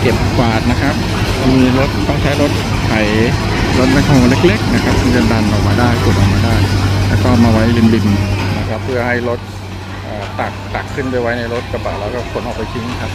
เก็บกวาดนะครับ มีรถต้องใช้รถไถรถแมคโครเล็ก ๆ นะครับที่จะดันออกมาได้กดออกมาได้ แล้วก็มาไว้ริมๆนะครับ เพื่อให้รถตักตักขึ้นไปไว้ในรถกระบะแล้วก็ขนออกไปทิ้งครับ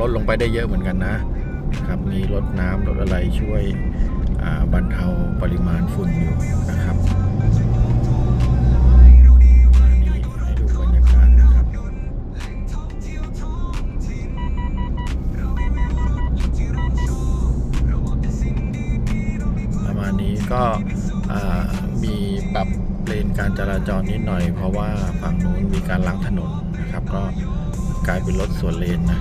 ลดลงไปได้เยอะเหมือนกันนะครับมีรถน้ำรถอะไรช่วยบรรเทาปริมาณฝุ่นอยู่นะครับประมาณนี้ก็มีปรับเลนการจราจรนิดหน่อย เพราะว่าฝั่งนู้นมีการล้างถนนนะครับ ก็กลายเป็นรถสวนเลนนะ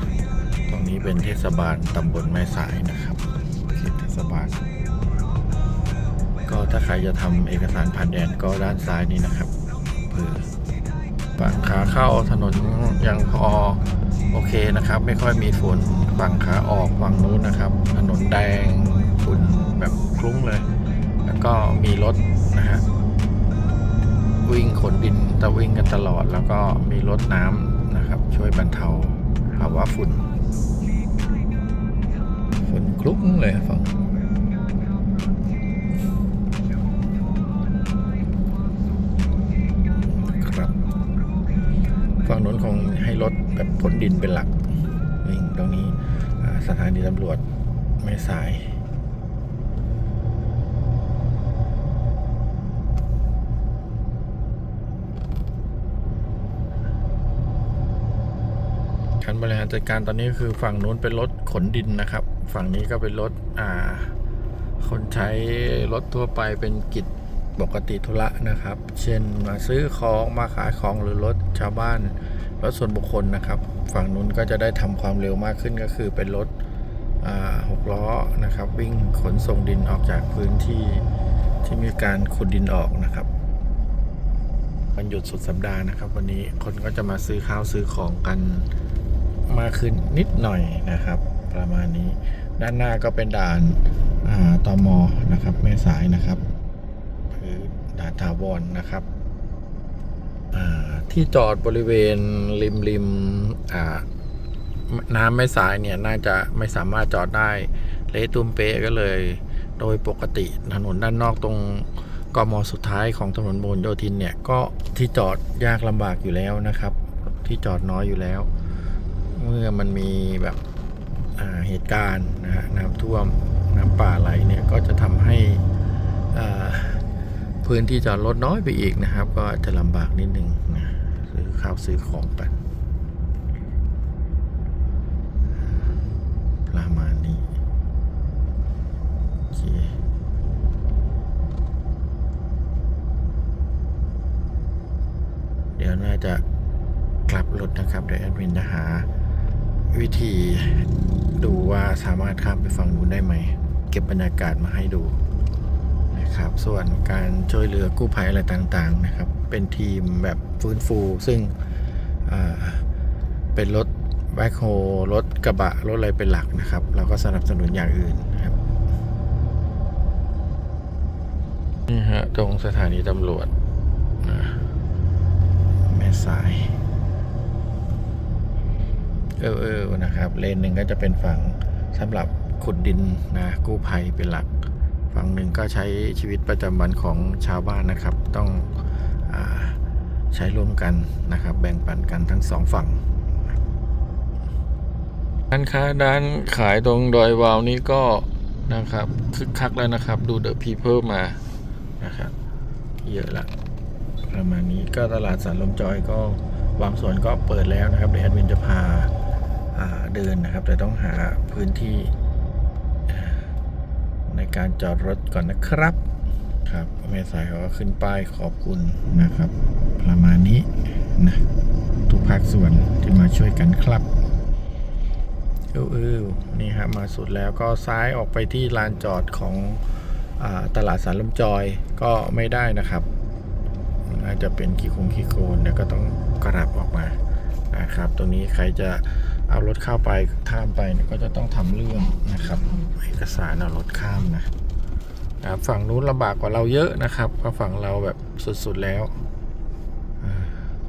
ตรงนี้เป็นเทศบาลตำบลแม่สายนะครับเขตเทศบาล ก็ถ้าใครจะทำเอกสารผ่านแดนก็ด้านซ้ายนี้นะครับเผื่อฝั่งขาเข้าถนนยังพอโอเคนะครับ ไม่ค่อยมีฝนฝั่งขาออกฝั่งนู้นนะครับ ถนนแดงฝุ่นแบบคลุ้งเลย แล้วก็มีรถนะฮะวิ่งขนดินตะวิ่งกันตลอด แล้วก็มีรถน้ำนะครับ ช่วยบรรเทาภาวะฝุ่น ฝนคลุ้งเลยฝั่งครับฝั่งนู้นคงให้รถแบบขนดินเป็นหลักวิ่งตรงนี้สถานีตำรวจไม่สาย บริหารจัดการตอนนี้คือฝั่งนู้นเป็นรถขนดินนะครับ ฝั่งนี้ก็เป็นรถอ่า คนใช้รถทั่วไปเป็นกิจปกติธุระนะครับ เช่นมาซื้อของมาขายของหรือรถชาวบ้านรถส่วนบุคคลนะครับ ฝั่งนู้นก็จะได้ทำความเร็วมากขึ้นก็คือเป็นรถหกล้อนะครับ วิ่งขนส่งดินออกจากพื้นที่ที่มีการขุดดินออกนะครับวันหยุดสุดสัปดาห์นะครับ วันนี้คนก็จะมาซื้อข้าวซื้อของกัน มากขึ้นนิดหน่อยนะครับ ประมาณนี้ ด้านหน้าก็เป็นด่านอ่าตมนะครับ แม่สายนะครับคือด่านถาวรนะครับที่จอดบริเวณริมริมน้ำแม่สายเนี่ยน่าจะไม่สามารถจอดได้ เละตุ้มเป๊ะก็เลย โดยปกติถนนด้านนอกตรงกมสุดท้ายของถนนบนโยธินเนี่ยก็ที่จอดยากลำบากอยู่แล้วนะครับ ที่จอดน้อยอยู่แล้ว เมื่อมันมีแบบเหตุการณ์นะฮะน้ำท่วมน้ำป่าไหลเนี่ยก็จะทำให้พื้นที่จอดรถน้อยไปอีกนะครับ ก็จจะลำบากนิดนึงนะซื้อข้าวซื้อของกันประมาณนี้โอเคเดี๋ยวน่าจะกลับรถนะครับเดี๋ยวแอดมินจะหา วิธีดูว่าสามารถข้ามไปฝั่งนู้นได้ไหม เก็บบรรยากาศมาให้ดูนะครับ ส่วนการช่วยเหลือกู้ภัยอะไรต่างๆนะครับ เป็นทีมแบบฟื้นฟู ซึ่งเป็นรถแบ็คโฮรถกระบะ รถอะไรเป็นหลักนะครับ เราก็สนับสนุนอย่างอื่นครับนี่ฮะตรงสถานีตำรวจนะแม่สาย เออเออนะครับ เลนหนึ่งก็จะเป็นฝั่งสำหรับขุดดินนะกู้ภัยเป็นหลัก ฝั่งหนึ่งก็ใช้ชีวิตประจำวันของชาวบ้านนะครับ ต้องอใช้ร่วมกันนะครับ แบ่งปันกันทั้งสองฝั่งร้านค้าด้านขายตรงดอยวาวนี้ก็นะครับคึกคักแล้วนะครับ ดูเดอะพีเพิลมมานะครับเยอะละประมาณนี้ก็ตลาดสันลมจอยก็บางส่วนก็เปิดแล้วนะครับเดี๋ยวแอดมินจะพา เดินนะครับ แต่ต้องหาพื้นที่ในการจอดรถก่อนนะครับครับแม่สายเขาก็ขึ้นป้ายขอบคุณนะครับ ประมาณนี้นะทุกภาคส่วนที่มาช่วยกันครับเออเออนี่ครับมาสุดแล้วก็ซ้ายออกไปที่ลานจอดของอตลาดสารลมจอยก็ไม่ได้นะครับน่าจะเป็นขี้คงขี้โคลนแล้วก็ต้องกลับออกมานะครับ ตรงนี้ใครจะ เอารถเข้าไปข้ามไปก็จะต้องทำเรื่องนะครับ เอกสารเอารถข้ามนะนะครับฝั่งนู้นลำบากกว่าเราเยอะนะครับก็ฝั่งเราแบบสุดๆแล้ว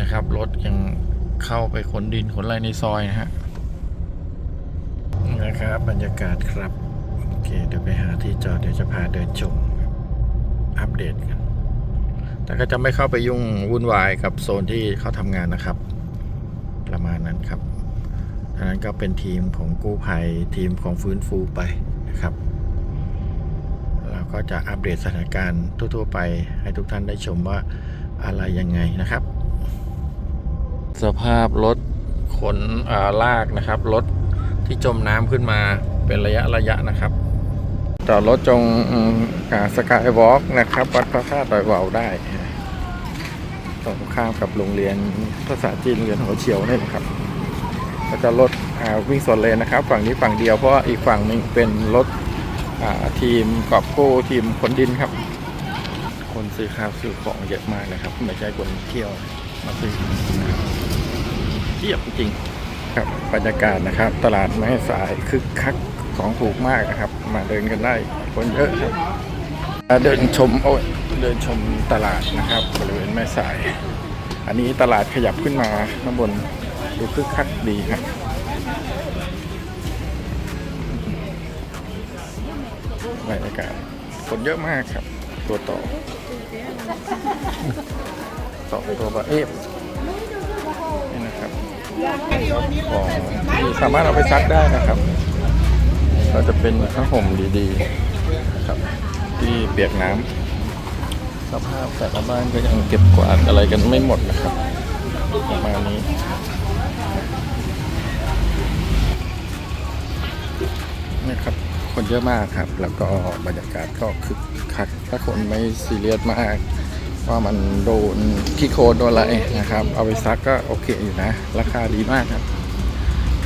นะครับรถยังเข้าไปขนดินขนอะไรในซอยนะฮะนะครับ บรรยากาศครับ โอเค เดี๋ยวไปหาที่จอดเดี๋ยวจะพาเดินชมอัปเดตกัน แต่ก็จะไม่เข้าไปยุ่งวุ่นวายกับโซนที่เขาทำงานนะครับ ประมาณนั้นครับ อันนั้นก็เป็นทีมของกู้ภัยทีมของฟื้นฟูไปนะครับเราก็จะอัปเดตสถานการณ์ทั่วๆไปให้ทุกท่านได้ชมว่าอะไรยังไงนะครับ สภาพรถขนอ่าลากนะครับรถที่จมน้ำขึ้นมาเป็นระยะระยะนะครับจอดรถจงสกายวอล์กนะครับ วัดพระธาตุดอยวาวได้ตรงข้ามกับโรงเรียนภาษาจีนเรียนหัวเฉียวนี่นะครับ ก็จะรถวิ่งสวนเลนนะครับ ฝั่งนี้ฝั่งเดียวเพราะว่าอีกฝั่งหนึงเป็นรถทีมกอบกู้ทีมขนดินครับ คนซื้อข้าวซื้อของเยอะมากนะครับไม่ใช่คนเที่ยวมาซื้อเทียบจริงครับบรรยากาศนะครับ ตลาดไม้สายคึกคักของถูกมากนะครับ มาเดินกันได้คนเยอะครับเดินชมโอ้ยเดินชมตลาดนะครับบริเวณแม่สาย อันนี้ตลาดขยับขึ้นมาข้างบน ดูคึกคักดีครับบรรยากาศคนเยอะมากครับ ตัวต่อ ต่อตัวบะเอฟนี่นะครับของที่สามารถเอาไปซักได้นะครับ ก็จะเป็นผ้าห่มดีๆครับ ที่เปียกน้ำสภาพแต่ละบ้านก็ยังเก็บกวาดอะไรกันไม่หมดนะครับประมาณนี้ นะครับ คนเยอะมากครับ แล้วก็บรรยากาศก็คึกคักถ้าคนไม่ซีเรียสมาก ว่ามันโดนขี้โคลนโดนอะไรนะครับ เอาไปซักก็โอเคอยู่นะ ราคาดีมากครับ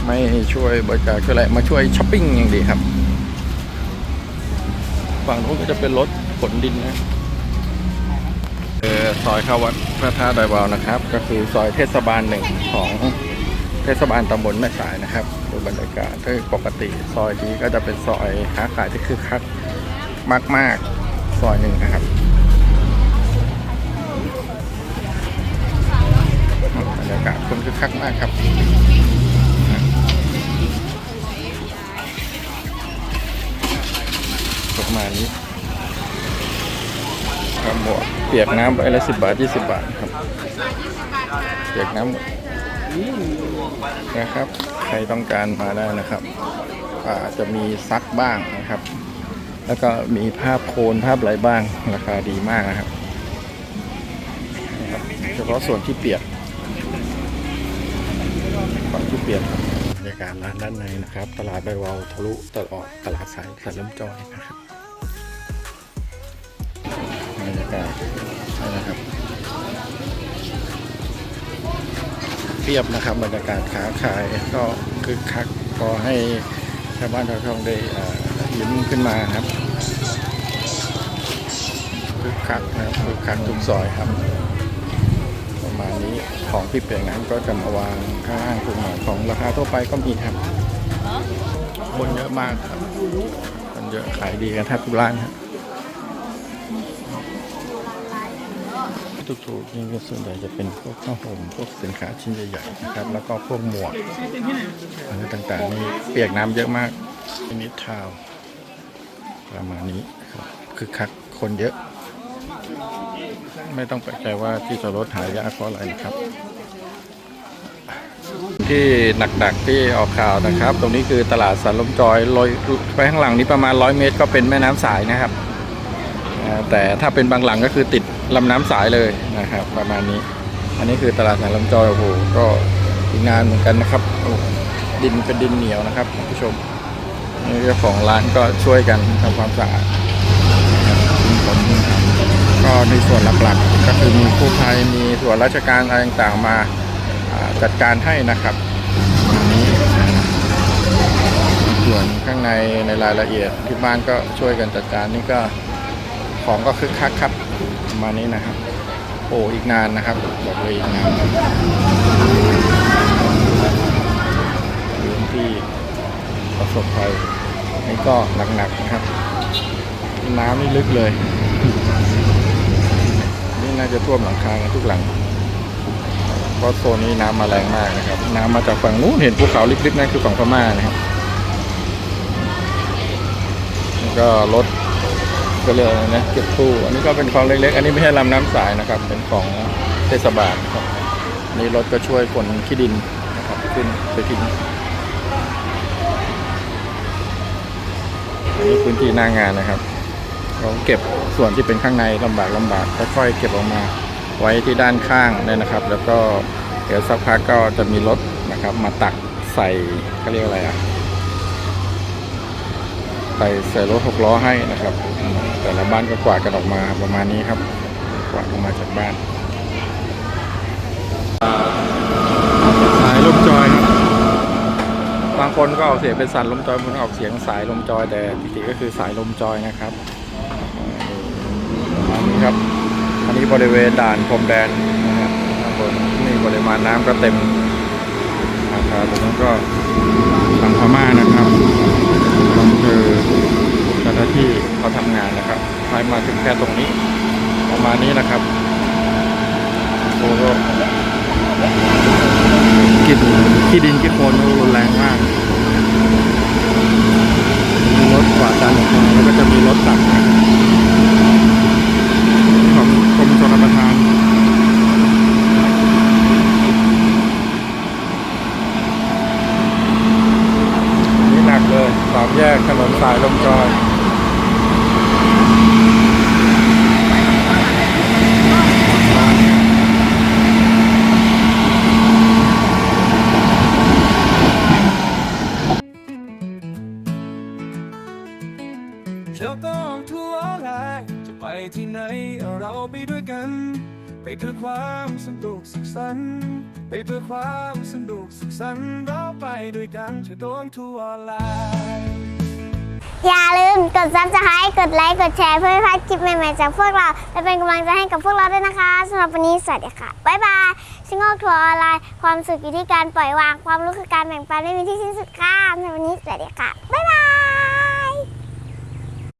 ไม่ช่วยบริการช่วยอะไรมาช่วยช้อปปิ้งอย่างดีครับ ฝั่งนู้นก็จะเป็นรถขนดินนะเออซอยเข้าวัดพระธาตุดอยวาวนะครับ ก็คือซอยเทศบาลหนึ่งของเทศบาลตำบลแม่สายนะครับ บรรยากาศโดยปกติซอยนี้ก็จะเป็นซอยค้าขายที่คึกคักมาก ๆ ซอยหนึ่งนะครับบรรยากาศคนคึกคักมากครับประมาณนี้ครับหมวกเปียกน้ำใบละสิบบาทยี่สิบบาทครับ เปียกน้ำหมด นะครับ ใครต้องการมาได้นะครับอาจจะมีซักบ้างนะครับ แล้วก็มีภาพโคนภาพอะไรบ้างราคาดีมากนะครับ เฉพาะส่วนที่เปียกฝั่งที่เปียนบรรยากาศร้านด้านในนะครับ ตลาดใบวาวทะลุตลอดตลาดสายสันลมจอยนะครับบรรยากาศนะครับ เทียบนะครับบรรยากาศค้าขายก็คึกคักพอให้ชาวบ้านชาวช่องได้อ่ายิ้มขึ้นมาครับคึกคักนะครับคึกคักทุกซอยครับ ประมาณนี้ของที่เปลี่ยนน้ำก็จะมาวางข้างล่างถูกหน่อยของราคาทั่วไปก็มีครับคนเยอะมากครับคนเยอะขายดีกันแทบทุกร้านครับ ถูกๆนี่ก็ส่วนใหญ่จะเป็นพวกข้าวห่มพวกสินค้าชิ้นใหญ่ๆนะครับ แล้วก็พวกหมวกอะไรต่างๆนี่เปียกน้ำเยอะมากอันนี้ทาวประมาณนี้ครับคือคักคนเยอะ ไม่ต้องแปลกใจว่าที่จอดรถหายากเพราะอะไรนะครับ ที่หนักๆที่ออกข่าวนะครับ ตรงนี้คือตลาดสันลมจอยลอยไปข้างหลังนี้ประมาณ 100 เมตร ก็เป็นแม่น้ำสายนะครับ แต่ถ้าเป็นบางหลังก็คือติดลำน้ำสายเลยนะครับ ประมาณนี้ อันนี้คือตลาดสายลำจอยโอ้โหก็อีกนานเหมือนกันนะครับดินเป็นดินเหนียวนะครับคุณผู้ชมนี่เจ้าของร้านก็ช่วยกันทำความสะอาดก็ในส่วนหลักๆ ก็คือมีผู้ภัยมีส่วนราชการอะไรต่างๆมาอ่าจัดการให้นะครับอันนี้ส่วนข้างในในรายละเอียดที่บ้านก็ช่วยกันจัดการนี่ก็ ของก็คึกคักครับประมาณนี้นะครับ โอ้อีกนานนะครับบอกเลยอีกนานพื้นที่ประสบภัยนี่ก็หนักๆนะครับ น้ำนี่ลึกเลย นี่น่าจะท่วมหลังคากันทุกหลังเพราะโซนนี้น้ำมาแรงมากนะครับ น้ำมาจากฝั่งนู้นเห็นภูเขาลิบๆนั่นคือฝั่งพม่านะครับแล้วก็รถ ก็เรียกนะเก็บตู้อันนี้ก็เป็นคลองเล็กๆ อันนี้ไม่ใช่ลำน้ำสายนะครับ เป็นของเทศบาลครับนนี้รถก็ช่วยขนขี้ดินนะครับขึ้นไปทิ้งอันนี้พื้นที่หน้างานนะครับเราเก็บส่วนที่เป็นข้างในลำบากลำบากค่อยๆเก็บออกมาไว้ที่ด้านข้างเนี่ยนะครับ แล้วก็เดี๋ยวสักพักก็จะมีรถนะครับ มาตักใส่เขาเรียกอะไรอะ ใส่ใส่รถหกล้อให้นะครับ แต่ละบ้านก็กวาดกันออกมาประมาณนี้ครับ กวาดออกมาจากบ้านสายลมจอยครับบางคนก็ออกเสียงเป็นสันลมจอยบางคนออกเสียงสายลมจอยแต่จริงๆก็คือสายลมจอยนะครับประมาณนี้ครับอันนี้บริเวณด่านพรมแดนนะครับข้างบนนี่ปริมาณน้ำก็เต็มนะครับตรงนั้นก็ฝั่งพม่านะครับ คือเจ้าหน้าที่เขาทำงานนะครับใช้มาถึงแค่ตรงนี้ ประมาณนี้นะครับโอ้โหกลิ่นขี้ดินขี้โคลนรุนแรงมากรถกวาดดันออกมาแล้วก็จะมีรถตักของกรมชลประทานหนักเลยสาม แยกถนนสายลมจอยเราต้องทั่วไลจะไปที่ไหนเราไปด้วยกัน ไปเพื่อความสนุกสุขสันต์ไปเพื่อความสนุกสุขสันต์เราไปด้วยกันจะโดนทั่วไลน์ อย่าลืมกด subscribe กดไลค์กดแชร์เพื่อไม่พลาดคลิปใหม่ๆจากพวกเรา และเป็นกำลังใจให้กับพวกเราด้วยนะคะสำหรับวันนี้สวัสดีค่ะ บ๊ายบายชิงโง่ทัวร์ออนไลน์ความสุขอยู่ที่การปล่อยวางความรู้คือการแบ่งปันไม่มีที่สิ้นสุดค่ะสำหรับวันนี้สวัสดีค่ะบ๊ายบาย